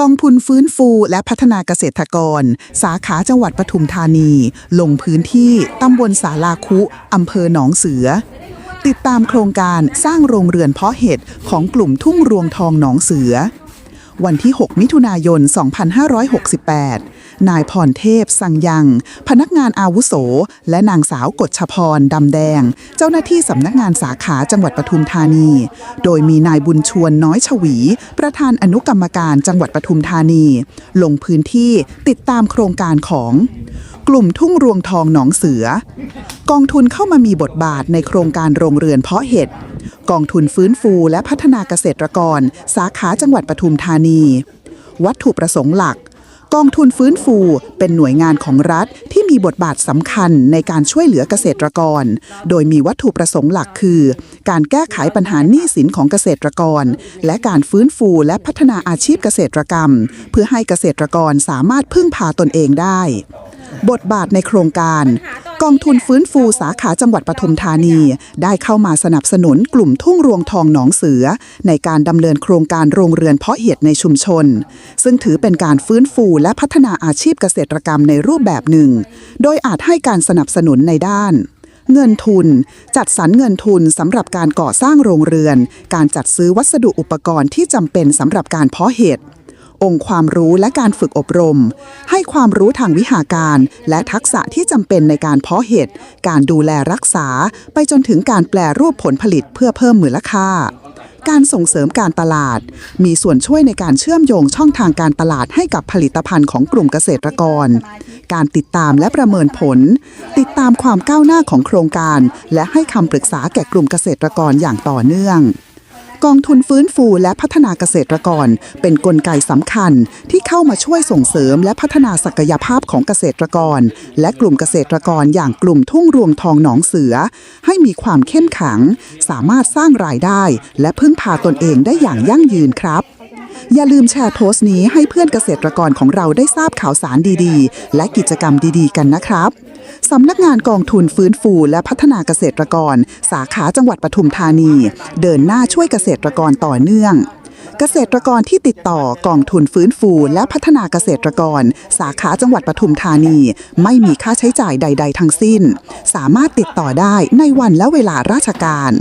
กองทุนฟื้นฟูและพัฒนาเกษตรกร สาขาจังหวัดปทุมธานี ลงพื้นที่ตำบลสาลาคุอำเภอหนองเสือ ติดตามโครงการสร้างโรงเรือนเพาะเห็ดของกลุ่มทุ่งรวงทองหนองเสือ วันที่ 6 มิถุนายน 2568 นายพรเทพ สังยัง พนักงานอาวุโส และนางสาวกฎชพร ดำแดง เจ้าหน้าที่สำนักงานสาขาจังหวัดปทุมธานี โดยมีนายบุญชวนน้อยฉวี ประธานอนุกรรมการจังหวัดปทุมธานี ลงพื้นที่ติดตามโครงการของกลุ่มทุ่งรวงทองหนองเสือ กองทุนเข้ามามีบทบาทในโครงการโรงเรือนเพาะเห็ด กองทุนฟื้นฟูและพัฒนาเกษตรกร สาขาจังหวัดปทุมธานี วัตถุประสงค์หลัก กองทุนฟื้นฟูเป็นหน่วยงานของรัฐที่มีบทบาทสำคัญในการช่วยเหลือเกษตรกร โดยมีวัตถุประสงค์หลักคือ การแก้ไขปัญหาหนี้สินของเกษตรกร และการฟื้นฟูและพัฒนาอาชีพเกษตรกรรม เพื่อให้เกษตรกรสามารถพึ่งพาตนเองได้ บทบาทในโครงการ กองทุนฟื้นฟูสาขาจังหวัดปทุมธานี ได้เข้ามาสนับสนุนกลุ่มทุ่งรวงทองหนองเสือ ในการดำเนินโครงการโรงเรือนเพาะเห็ดในชุมชน ซึ่งถือเป็นการฟื้นฟูและพัฒนาอาชีพเกษตรกรรมในรูปแบบหนึ่ง โดยอาจให้การสนับสนุนในด้านเงินทุน จัดสรรเงินทุนสำหรับการก่อสร้างโรงเรือน การจัดซื้อวัสดุอุปกรณ์ที่จำเป็นสำหรับการเพาะเห็ด องค์ความรู้และการฝึกอบรม ให้ความรู้ทางวิหาการ และทักษะที่จำเป็นในการเพาะเห็ด การดูแลรักษา ไปจนถึงการแปลรูปผลผลิตเพื่อเพิ่มมูลค่า การส่งเสริมการตลาด มีส่วนช่วยในการเชื่อมโยงช่องทางการตลาดให้กับผลิตภัณฑ์ของกลุ่มเกษตรกร การติดตามและประเมินผล ติดตามความก้าวหน้าของโครงการ และให้คำปรึกษาแก่กลุ่มเกษตรกรอย่างต่อเนื่อง กองทุนฟื้นฟูและพัฒนาเกษตรกร เป็นนกลไกสำคัญที่เข้ามาช่วยส่งเสริมและพัฒนาศักยภาพของเกษตรกร และกลุ่มเกษตรกรอย่างกลุ่มทุ่งรวงทองหนองเสือ ให้มีความเข้มแข็งสามารถสร้างรายได้ และพึ่งพาตนเองได้อย่างยั่งยืนครับอย่าลืมแชร์โพสต์นี้ให้เพื่อนเกษตรกรของเราได้ทราบข่าวสารดีๆ และกิจกรรมดีๆ กันนะครับ สำนักงานกองทุนฟื้นฟูและพัฒนาเกษตรกร สาขาจังหวัดปทุมธานี เดินหน้าช่วยเกษตรกรต่อเนื่อง เกษตรกรที่ติดต่อกองทุนฟื้นฟูและพัฒนาเกษตรกร สาขาจังหวัดปทุมธานี ไม่มีค่าใช้จ่ายใด ๆ ทั้งสิ้น สามารถติดต่อได้ในวันและเวลาราชการ